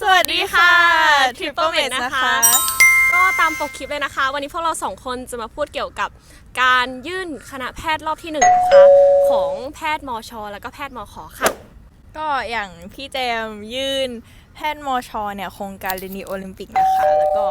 สวัสดีค่ะ Triple Med นะคะ ก็ตามปกคลิปเลยนะคะ วันนี้พวกเราสองคนจะมาพูดเกี่ยวกับการยื่นคณะแพทย์รอบที่หนึ่งนะคะของแพทย์มชแล้วก็แพทย์มขค่ะ ก็อย่างพี่เจมส์ยื่นแพทย์มชเนี่ยโครงการเรยนดีโอลิมปิกนะคะ แล้วก็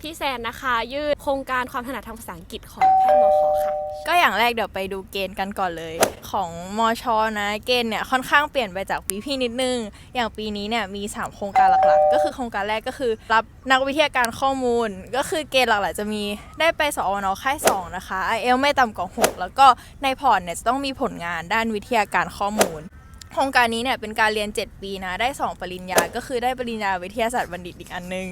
พี่แซนนะคะ ยื่นโครงการความถนัดทางภาษาอังกฤษของแพทย์มขค่ะ ก็อย่างแรกเดี๋ยวไปดูเกณฑ์กันก่อนเลย ของมชนะเกณฑ์เนี่ยค่อนข้างเปลี่ยนไปจากปีพี่นิดนึง อย่างปีนี้เนี่ยมี 3 โครงการหลักๆ ก็คือโครงการแรกก็คือ รับนักวิทยาการข้อมูล ก็คือเกณฑ์หลักๆจะมีได้ไปสอนค่าย2นะคะ i อ l ไม่ต่ำกว่า6แล้วก็ในพอร์ตเนี่ยจะต้องมีผลงานด้านวิทยาการข้อมูลโครงการนี้เนี่ยเป็นการเรียน 7 ปีนะ ได้ 2 ปริญญา ก็คือได้ปริญญาวิทยาศาสตร์บัณฑิตอีกอันนึง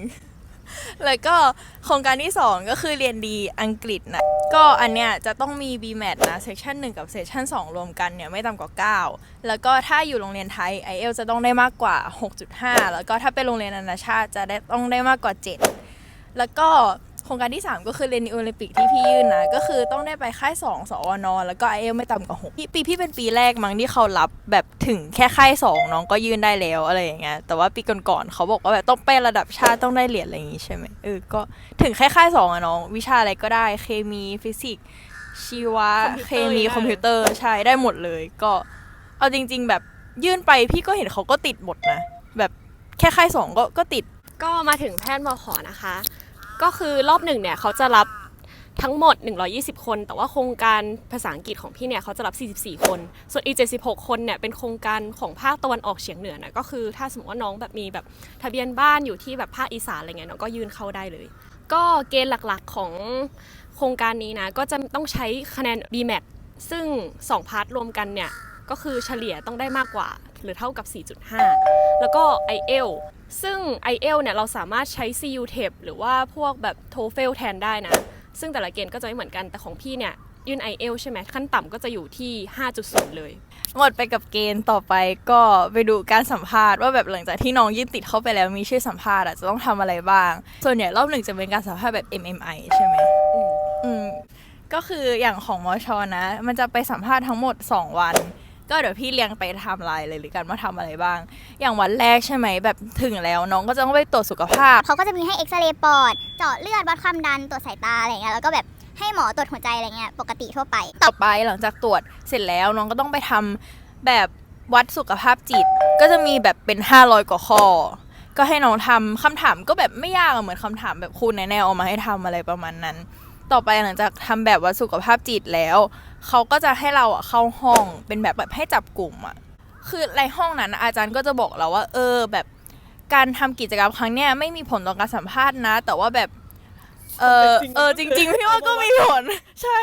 แล้วก็โครงการที่ 2 ก็คือเรียนดีอังกฤษนะ ก็อันเนี้ยจะต้องมี BMAT นะเซสชัน1 กับเซสชัน2 รวมกันเนี่ยไม่ต่ำกว่า 9 แล้วก็ถ้าอยู่โรงเรียนไทย IEL จะต้องได้มากกว่า 6.5 แล้วก็ถ้าเป็นโรงเรียนนานาชาติจะได้ต้องได้มากกว่า 7 แล้วก็ โครงการที่ 3 ก็คือเรียนโอลิมปิกที่พี่ยื่นนะ ก็คือต้องได้ไปค่าย 2 สวนแล้วก็ IEL ไม่ต่ำกว่า6ปีปีพี่เป็นปีแรกมั้งที่เขารับแบบถึงแค่ค่าย 2 น้องก็ยื่นได้แล้วอะไรอย่างเงี้ยแต่ว่าปีก่อนๆเขาบอกว่าแบบต้องไประดับชาติต้องได้เหรียญอะไรอย่างงี้ใช่ไหมเออก็ถึงแค่ค่าย2อะน้อง วิชาอะไรก็ได้เคมีฟิสิกส์ชีวะคอมพิวเคเตอร์มีได้คอมพิวเตอร์ใช่ได้หมดเลย ก็เอาจริง ๆ แบบยื่นไปพี่ก็เห็นเขาก็ติดหมดนะ แบบแค่ค่ายสองก็ก็ติดก็มาถึงแพทย์มขนะคะ ก็คือรอบหนึ่งเนี่ยเขาจะรับทั้งหมด 120 คน แต่ว่าโครงการภาษาอังกฤษของพี่เนี่ยเขาจะรับ 44 คน ส่วนอีก 76 คนเนี่ยเป็นโครงการของภาคตะวันออกเฉียงเหนือนะก็คือถ้าสมมติว่าน้องแบบมีแบบทะเบียนบ้านอยู่ที่แบบภาคอีสานอะไรเงี้ยน้องก็ยื่นเข้าได้เลย ก็เกณฑ์หลักๆของโครงการนี้นะก็จะต้องใช้คะแนน BMAT ซึ่ง 2 พาร์ทรวมกันเนี่ยก็คือเฉลี่ยต้องได้มากกว่าหรือเท่ากับ 4.5 แล้วก็ IEL ซึ่ง IEL เนี่ยเราสามารถใช้ CU TEP หรือว่าพวกแบบ TOEFL แทนได้นะ ซึ่งแต่ละเกณฑ์ก็จะไม่เหมือนกันแต่ของพี่เนี่ยยื่น IEL ใช่ไหมขั้นต่ำก็จะอยู่ที่ 5.0 เลย หมดไปกับเกณฑ์ต่อไปก็ไปดูการสัมภาษณ์ว่าแบบหลังจากที่น้องยื่นติดเข้าไปแล้วมีชื่อสัมภาษณ์อะจะต้องทำอะไรบ้าง ส่วนใหญ่รอบหนึ่งจะเป็นการสัมภาษณ์แบบ MMI ใช่ไหมอืมอืมก็คืออย่างของมชนะ มันจะไปสัมภาษณ์ทั้งหมด 2 วัน ก็เดี๋ยวพี่เรียงไปไทม์ไลน์เลยหรือกันว่าทำอะไรบ้าง อย่างวันแรกใช่ไหมแบบถึงแล้วน้องก็จะต้องไปตรวจสุขภาพ เขาก็จะมีให้เอ็กซเรย์ปอด เจาะเลือดวัดความดันตรวจสายตาอะไรเงี้ยแล้วก็แบบให้หมอตรวจหัวใจอะไรเงี้ยปกติทั่วไปต่อไปหลังจากตรวจเสร็จแล้วน้องก็ต้องไปทำแบบวัดสุขภาพจิต ก็จะมีแบบเป็น 500 กว่าข้อ ก็ให้น้องทำคำถามก็แบบไม่ยากอะเหมือนคำถามแบบคุณแนวเอามาให้ทำอะไรประมาณนั้น ต่อไปหลังจากทำแบบวัดสุขภาพจิตแล้ว เขาก็จะให้เราอะเข้าห้องเป็นแบบแบบให้จับกลุ่มอะคือในห้องนั้นอะอาจารย์ก็จะบอกเราว่า เออแบบการทำกิจกรรมครั้งเนี้ยไม่มีผลต่อการสัมภาษณ์นะ แต่ว่าแบบ เออเออจริง ๆ พี่ว่าก็มีผล ใช่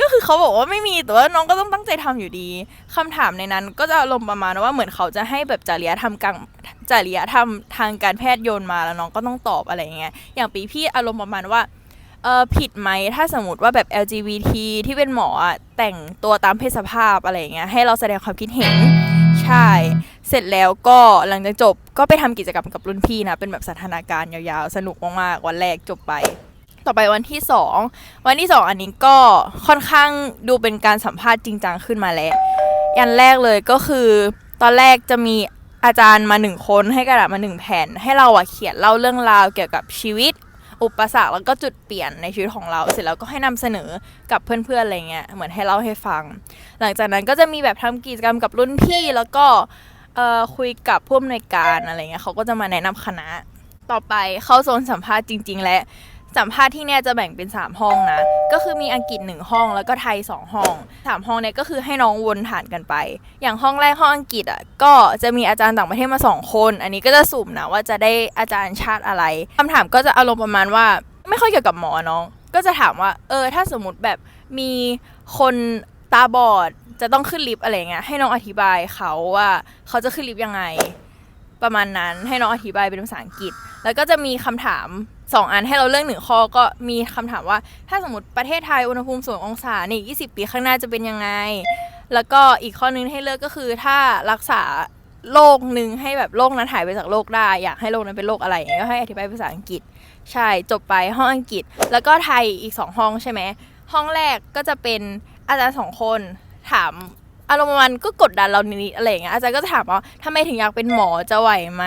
ก็คือเขาบอกว่าไม่มีแต่ว่าน้องก็ต้องตั้งใจทำอยู่ดีคำถามในนั้นก็จะอารมณ์ประมาณว่าเหมือนเขาจะให้แบบจริยธรรมกลางจริยธรรมทางการแพทย์โยนมาแล้วน้องก็ต้องตอบอะไรอย่างเงี้ยอย่างปีพี่อารมณ์ประมาณว่า เออผิดไหมถ้าสมมติว่าแบบ LGBT ที่เป็นหมอแต่งตัวตามเพศสภาพอะไรเงี้ยให้เราแสดงความคิดเห็น ใช่ เสร็จแล้วก็หลังจากจบก็ไปทำกิจกรรมกับรุ่นพี่นะ เป็นแบบสันทนาการณ์ยาวๆ สนุกมากๆ วันแรกจบไป ต่อไปวันที่สองวันที่สองอันนี้ก็ค่อนข้างดูเป็นการสัมภาษณ์จริงจังขึ้นมาแล้วยันแรกเลยก็คือตอนแรกจะมีอาจารย์มาหนึ่งคนให้กระดาษมาหนึ่งแผ่น ให้เราอะเขียนเล่าเรื่องราวเกี่ยวกับชีวิต อุปสรรคแล้วก็จุดเปลี่ยนในชีวิตของเราเสร็จแล้วก็ให้นำเสนอกับเพื่อนๆอะไรเงี้ยเหมือนให้เล่าให้ฟัง หลังจากนั้นก็จะมีแบบทำกิจกรรมกับรุ่นพี่แล้วก็เอ่อคุยกับผู้อำนวยการอะไรเงี้ยเขาก็จะมาแนะนำคณะต่อไปเข้าโซนสัมภาษณ์จริง ๆ และ สัมภาษณ์ที่เนี่ยจะแบ่งเป็น 3 ห้องนะ ก็คือมีอังกฤษ 1 ห้องแล้วก็ไทย 2 ห้อง 3 ห้องเนี่ยก็คือให้น้องวนฐานกันไป อย่างห้องแรกห้องอังกฤษอะก็จะมีอาจารย์ต่างประเทศมา 2 คน อันนี้ก็จะสุ่มนะว่าจะได้อาจารย์ชาติอะไรคำถามก็จะอารมณ์ประมาณว่า ไม่ค่อยเกี่ยวกับหมอน้อง ก็จะถามว่าเออถ้าสมมติแบบมีคนตาบอดจะต้องขึ้นลิฟต์อะไรเงี้ยให้น้องอธิบายเขาว่าเขาจะขึ้นลิฟต์ยังไง ประมาณนั้นให้น้องอธิบายเป็นภาษาอังกฤษ แล้วก็จะมีคำถามสองอันให้เราเลือกหนึ่งข้อก็มีคำถามว่า ถ้าสมมติประเทศไทยอุณหภูมิศูนย์องศานี่20 ปีข้างหน้าจะเป็นยังไง แล้วก็อีกข้อนึงให้เลือกก็คือถ้ารักษาโรคหนึ่งให้แบบโรคนั้นหายไปจากโลกได้ อยากให้โรคนั้นเป็นโรคอะไรก็ให้อธิบายภาษาอังกฤษ ใช่จบไปห้องอังกฤษ แล้วก็ไทยอีกสองห้องใช่ไหมห้องแรกก็จะเป็นอาจารย์สองคนถาม อารมณ์มันก็กดดันเรานิดๆอะไรอย่างเงี้ยอาจารย์ก็จะถามว่าทำไมถึงอยากเป็นหมอจะไหวไหม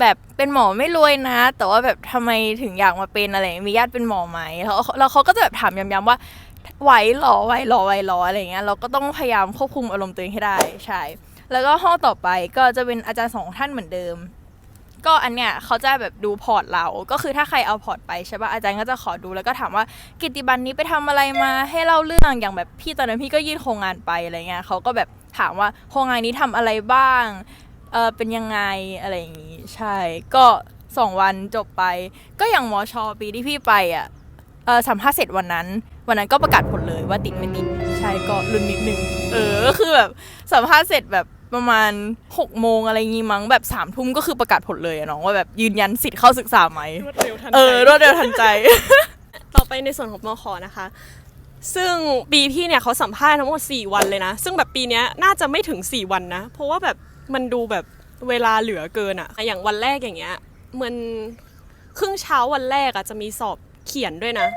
แบบเป็นหมอไม่รวยนะ แต่ว่าแบบทำไมถึงอยากมาเป็นอะไรมีญาติเป็นหมอไหมแล้วแล้วเขาก็จะแบบถามย้ำๆว่าไหวหรอไหวหรอไหวหรออะไรเงี้ยเราก็ต้องพยายามควบคุมอารมณ์ตัวเองให้ได้ใช่แล้วก็ห้องต่อไปก็จะเป็นอาจารย์สองท่านเหมือนเดิม ก็อันเนี้ยเขาจะแบบดูพอร์ตเรา ก็คือถ้าใครเอาพอร์ตไปใช่ป่ะอาจารย์ก็จะขอดูแล้วก็ถามว่ากิติบันนี้ไปทำอะไรมาให้เล่าเรื่องอย่างแบบพี่ตอนนั้นพี่ก็ยื่นโครงงานไปอะไรเงี้ยเขาก็แบบถามว่าโครงงานนี้ทำอะไรบ้างเออเป็นยังไงอะไรอย่างงี้ใช่ ก็สองวันจบไป ก็อย่างมอชอปีที่พี่ไปอะเออสัมภาษณ์เสร็จวันนั้น วันนั้นก็ประกาศผลเลยว่าติดไม่ติดใช่ก็รุนนิดนึงเออคือแบบสัมภาษณ์เสร็จแบบ ประมาณ6กโมงอะไรงี้มั้งแบบสามทุ่มก็คือประกาศผลเลยอะน้องว่าแบบยืนยันสิทธิ์เข้าศึกษาไหมรวดเร็วทันเออรวดเร็วทันใจ ต่อไปในส่วนของมขนะคะ ซึ่งปีพี่เนี่ยเขาสัมภาษณ์ทั้งหมด4วันเลยนะ ซึ่งแบบปีเนี้ยน่าจะไม่ถึง 4 วันนะ เพราะว่าแบบมันดูแบบเวลาเหลือเกินอะอย่างวันแรกอย่างเงี้ยมันครึ่งเช้าวันแรกอะจะมีสอบเขียนด้วยนะ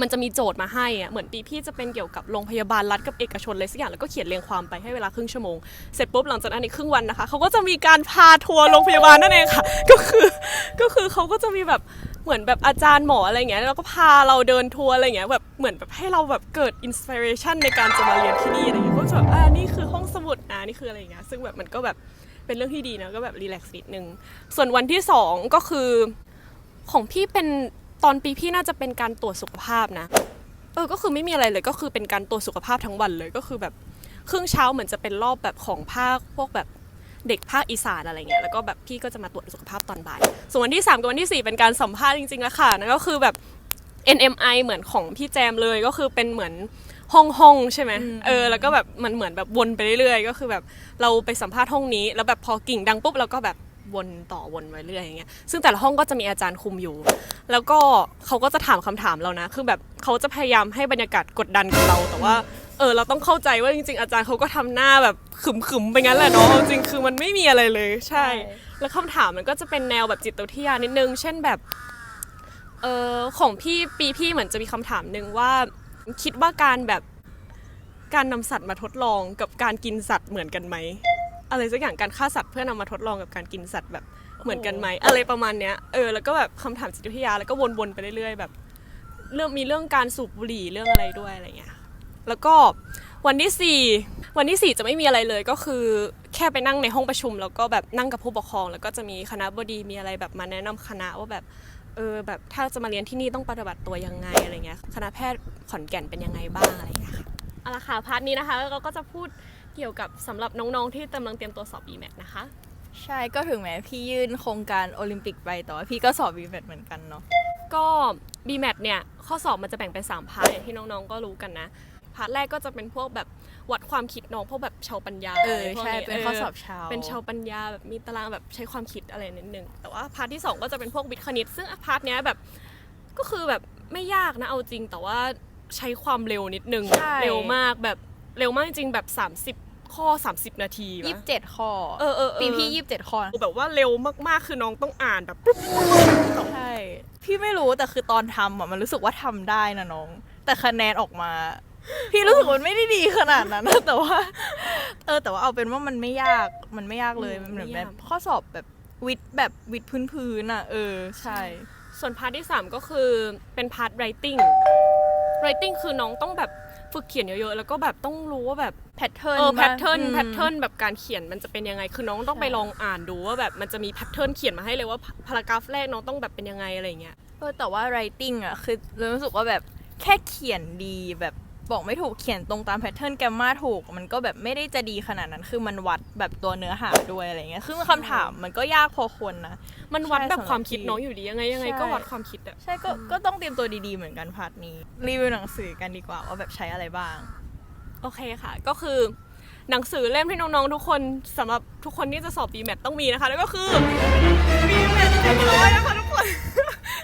มันจะมีโจทย์มาให้อะเหมือนปีพี่จะเป็นเกี่ยวกับโรงพยาบาลรัฐกับเอกชนเลยสักอย่างแล้วก็เขียนเรียงความไปให้เวลาครึ่งชั่วโมงเสร็จปุ๊บหลังจากนั้นอีกครึ่งวันนะคะเขาก็จะมีการพาทัวร์โรงพยาบาลนั่นเองค่ะ ก็คือก็คือเขาก็จะมีแบบเหมือนแบบอาจารย์หมออะไรเงี้ยแล้วก็พาเราเดินทัวร์อะไรเงี้ยแบบเหมือนแบบให้เราแบบเกิดอินสปิเรชันในการจะมาเรียนที่นี่อะไรเงี้ยก็จะแบบอ่านี่คือห้องสมุดนะนี่คืออะไรเงี้ยซึ่งแบบมันก็แบบเป็นเรื่องที่ดีนะก็แบบรีแลกซ์นิดนึงส่วนวันที่สองก็คือของพี่เป็น ตอนปีพี่น่าจะเป็นการตรวจสุขภาพนะ เออ ก็คือไม่มีอะไรเลยก็คือเป็นการตรวจสุขภาพทั้งวันเลยก็คือแบบครึ่งเช้าเหมือนจะเป็นรอบแบบของภาคพวกแบบเด็กภาคอีสานอะไรเงี้ยแล้วก็แบบพี่ก็จะมาตรวจสุขภาพตอนบ่าย ส่วนวันที่ 3 กับวันที่ 4 เป็นการสัมภาษณ์จริงๆแล้วค่ะนั่นก็คือแบบ NMI เหมือนของพี่แจมเลยก็คือเป็นเหมือนห้องห้องๆใช่ไหมเออแล้วก็แบบมันเหมือนแบบวนไปเรื่อยๆ ก็คือแบบเราไปสัมภาษณ์ห้องนี้ แล้วแบบพอกิ่งดังปุ๊บเราก็แบบ วนต่อวนไปเรื่อยอย่างเงี้ยซึ่งแต่ละห้องก็จะมีอาจารย์คุมอยู่ แล้วก็เขาก็จะถามคำถามเรานะ คือแบบเขาจะพยายามให้บรรยากาศกดดันกับเราแต่ว่าเออเราต้องเข้าใจว่าจริง ๆ อาจารย์เขาก็ทำหน้าแบบขึมๆไปงั้นแหละเนาะจริงๆคือมันไม่มีอะไรเลย ใช่ แล้วคำถามมันก็จะเป็นแนวแบบจิตวิทยานิดนึง เช่นแบบเออของพี่ปีพี่เหมือนจะมีคำถามหนึ่งว่า คิดว่าการแบบการนำสัตว์มาทดลองกับการกินสัตว์เหมือนกันไหม อะไรสักอย่างการฆ่าสัตว์เพื่อนำมาทดลองกับการกินสัตว์แบบเหมือนกันไหมอะไรประมาณเนี้ยเออแล้วก็แบบคำถามจิตวิทยาแล้วก็วนๆไปเรื่อยๆแบบ เรื่องมีเรื่องการสูบบุหรี่เรื่องอะไรด้วยอะไรเงี้ยแล้วก็วันที่สี่วันที่สี่จะไม่มีอะไรเลยก็คือแค่ไปนั่งในห้องประชุม แล้วก็แบบนั่งกับผู้ปกครอง แล้วก็จะมีคณะบดีมีอะไรแบบมาแนะนำคณะว่าแบบเออแบบถ้าจะมาเรียนที่นี่ต้องปฏิบัติตัวยังไงอะไรเงี้ยคณะแพทย์ขอนแก่นเป็นยังไงบ้างอะไรเงี้ยค่ะเอาละค่ะพาร์ทนี้นะคะเราก็จะพูด เกี่ยวกับสำหรับน้องๆที่กำลังเตรียมตัวสอบ BMAT นะคะ ใช่ก็ถึงแม้พี่ยื่นโครงการโอลิมปิกไปแต่ว่าพี่ก็สอบวีแบเหมือนกันเนาะก็ BMAT เนี่ยข้อสอบมันจะแบ่งเป็น3พาร์ทอย่างที่น้องๆก็รู้กันนะพาร์ทแรกก็จะเป็นพวกแบบวัดความคิดน้องพวกแบบชาวปัญญาเอออะไรพวกใช่นี้เป็นข้อสอบเช้าเป็นชาวปัญญาแบบมีตารางแบบใช้ความคิดอะไรนิดนึงแต่ว่าพาร์ทที่ 2 ก็จะเป็นพวกวิทย์คณิต ซึ่งพาร์ทเนี้ยแบบก็คือแบบไม่ยากนะเอาจริงแต่ว่าใช้ความเร็วนิดนึงใช่เร็วมากแบบเร็วมากจริงๆแบบ 30 ข้อ 30 นาทียี่วะสิบเจ็ดข้อเออเออเออปีพี่ยี่สิบเจ็ดข้อแบบว่าเร็วมากๆ คือน้องต้องอ่านแบบใช่พี่ไม่รู้แต่คือตอนทำอะมันรู้สึกว่าทำได้นะน้อง แต่คะแนนออกมา พี่รู้สึกว่ามันไม่ได้ดีขนาดนั้นนะแต่ว่า เออ แต่ว่าเอาเป็นว่ามันไม่ยากมันไม่ยากเลยอืมมันเหมือนไม่แบยากบข้อสอบแบบวิทย์แบบวิทย์พื้นๆอะ เออใช่ ส่วนพาร์ทที่ 3 ก็คือเป็นพาร์ท writing writing คือน้องต้องแบบ ฝึกเขียนเยอะๆ แล้วก็แบบต้องรู้ว่าแบบแพทเทิร์นเออแพทเทิร์นแพทเทิร์นแบบการเขียนมันจะเป็นยังไง คือน้องต้องไปลองอ่านดูว่าแบบมันจะมีแพทเทิร์นเขียนมาให้เลยว่าพารากราฟแรกน้องต้องแบบเป็นยังไงอะไรอย่างเงี้ยเออแต่ว่า writing อะคือรู้สึกว่าแบบแค่เขียนดีแบบ บอกไม่ถูกเขียนตรงตามแพทเทิร์นแกมมาถูก มันก็แบบไม่ได้จะดีขนาดนั้น คือมันวัดแบบตัวเนื้อหาด้วยอะไรเงี้ยคือคำถามมันก็ยากพอควรนะ มันวัดใช่แบบสำหรับความคิดพี่น้องอยู่ดียังไงยังไงใช่ก็วัดความคิดอะใช่ก็ก็ต้องเตรียมตัวดีๆเหมือนกันพาร์ทนี้ รีวิวหนังสือกันดีกว่าว่าแบบใช้อะไรบ้าง โอเคค่ะ ก็คือหนังสือเล่มที่น้องๆทุกคนสำหรับทุกคนที่จะสอบ BMAT ต้องมีนะคะแล้วก็คือ BMAT เต็มร้อยนะคะทุกคน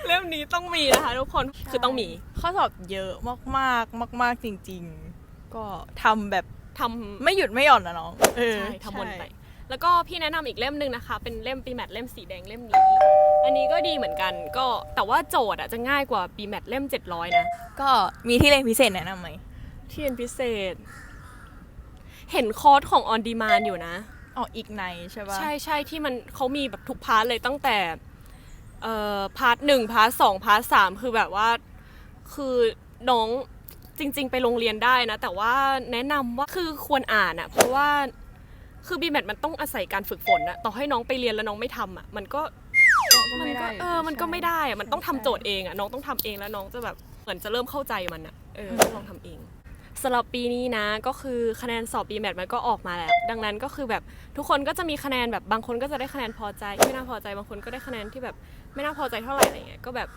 เล่มนี้ต้องมีนะคะทุกคนคือต้องมี ข้อสอบเยอะมากๆ มาก ๆ จริง ๆ ก็ทำแบบทำไม่หยุดไม่หย่อนนะน้องเออใช่ทำวนไป ใช่แล้วก็พี่แนะนำอีกเล่มหนึ่งนะคะ เป็นเล่มปีแมทเล่มสีแดงเล่มนี้ อันนี้ก็ดีเหมือนกันก็แต่ว่าโจทย์อะจะง่ายกว่าปีแมทเล่ม 700 นะ ก็มีที่เรียนพิเศษแนะนำไหมที่เรียนพิเศษ เห็นคอร์สของ on demand อยู่นะออกอีกในใช่ปะ ใช่ใช่ที่มันเขามีแบบทุกพาร์ทเลยตั้งแต่ เอ่อพาร์ทหนึ่งพาร์ทสองพาร์ทสามคือแบบว่าคือน้องจริง ๆ ไปโรงเรียนได้นะ แต่ว่าแนะนำว่าคือควรอ่านอะเพราะว่าคือบีแมทมันต้องอาศัยการฝึกฝนอะต่อให้น้องไปเรียนแล้วน้องไม่ทำอะมันก็ก็มันไม่ก็ได้เออ มันก็ใช่ไม่ได้อะมันต้องทำใช่โจทย์เองอะน้องต้องทำเองแล้วน้องจะแบบเหมือนจะเริ่มเข้าใจมันอะเอออืมต้องลองทำเอง สำหรับปีนี้นะก็คือคะแนนสอบ BMAT มันก็ออกมาแล้ว ดังนั้นก็คือแบบทุกคนก็จะมีคะแนนแบบบางคนก็จะได้คะแนนพอใจที่ไม่น่าพอใจบางคนก็ได้คะแนนที่แบบไม่น่าพอใจเท่าไหร่อะไรเงี้ยก็แบบ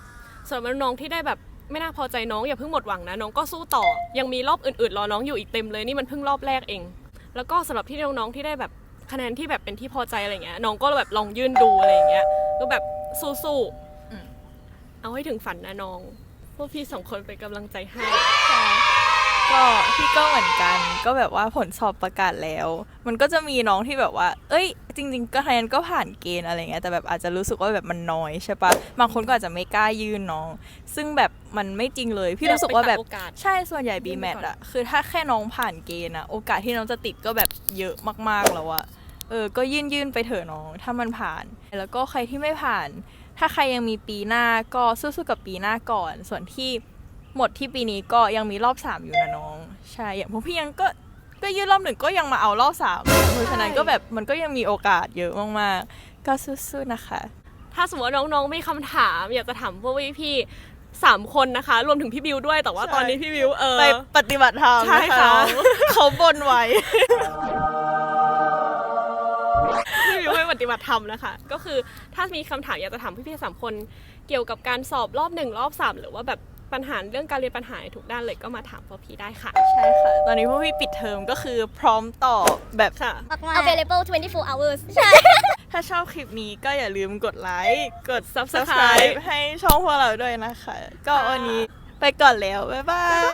ส่วนน้องๆที่ได้แบบไม่น่าพอใจน้องอย่าเพิ่งหมดหวังนะน้องก็สู้ต่อ ยังมีรอบอื่นๆรอน้องอยู่อีกเต็มเลยนี่มันเพิ่งรอบแรกเอง แล้วก็สำหรับที่น้องๆที่ได้แบบคะแนนที่แบบเป็นที่พอใจอะไรเงี้ยน้องก็แบบลองยื่นดูอะไรเงี้ยก็แบบสู้ๆอืมเอาให้ถึงฝันนะน้องพวกพี่สองคนเป็นกำลังใจให้ ก็พี่ก็เหมือนกัน ก็แบบว่าผลสอบประกาศแล้ว มันก็จะมีน้องที่แบบว่า เอ้ย จริง ๆ ก็คะแนนก็ผ่านเกณฑ์อะไรเงี้ย แต่แบบอาจจะรู้สึกว่าแบบมันน้อยใช่ปะบางคนก็อาจจะไม่กล้ายื่นน้อง ซึ่งแบบมันไม่จริงเลย พี่รู้สึกว่าแบบโอกาสใช่ส่วนใหญ่ยื่ B นแมไปทก่อนอะคือถ้าแค่น้องผ่านเกณฑ์อะโอกาสที่น้องจะติดก็แบบเยอะมากๆแล้วอะเออ ก็ยื่นยื่นไปเถอะน้อง ถ้ามันผ่าน แล้วก็ใครที่ไม่ผ่าน ถ้าใครยังมีปีหน้าก็สู้ๆกับปีหน้าก่อน ส่วนที่ หมดที่ปีนี้ก็ยังมีรอบสามอยู่นะน้อง ใช่อย่างพวกพี่ยังก็ก็ยื่นรอบหนึ่งก็ยังมาเอารอบสามเพราะฉะนั้นก็แบบมันก็ยังมีโอกาสเยอะมากๆ ก็สู้ๆนะคะ ถ้าสมมติว่าน้องๆมีคำถาม อยากจะถามพวกพี่ๆสามคนนะคะ รวมถึงพี่บิวด้วยแต่ว่าใช่ตอนนี้พี่บิวเออไปปฏิบัติธรรมใช่นะคะค่ะเขาบนไว้ พี่บิวไปปฏิบัติธรรมนะคะ ก็คือถ้ามีคำถามอยากจะถามพี่ๆสามคน เกี่ยวกับการสอบรอบหนึ่งรอบสามหรือว่าแบบ ปัญหาเรื่องการเรียนปัญหาในทุกด้านเลยก็มาถามพวกพี่ได้ค่ะ ใช่ค่ะ ตอนนี้พวกพี่ปิดเทอมก็คือพร้อมตอบแบบค่ะ มากๆ available 24 hours ใช่ ถ้าชอบคลิปนี้ก็อย่าลืมกดไลค์กด Subscribe subscribe ให้ช่องพวกเราด้วยนะคะ ก็วันนี้ไปก่อนแล้ว บ๊ายบาย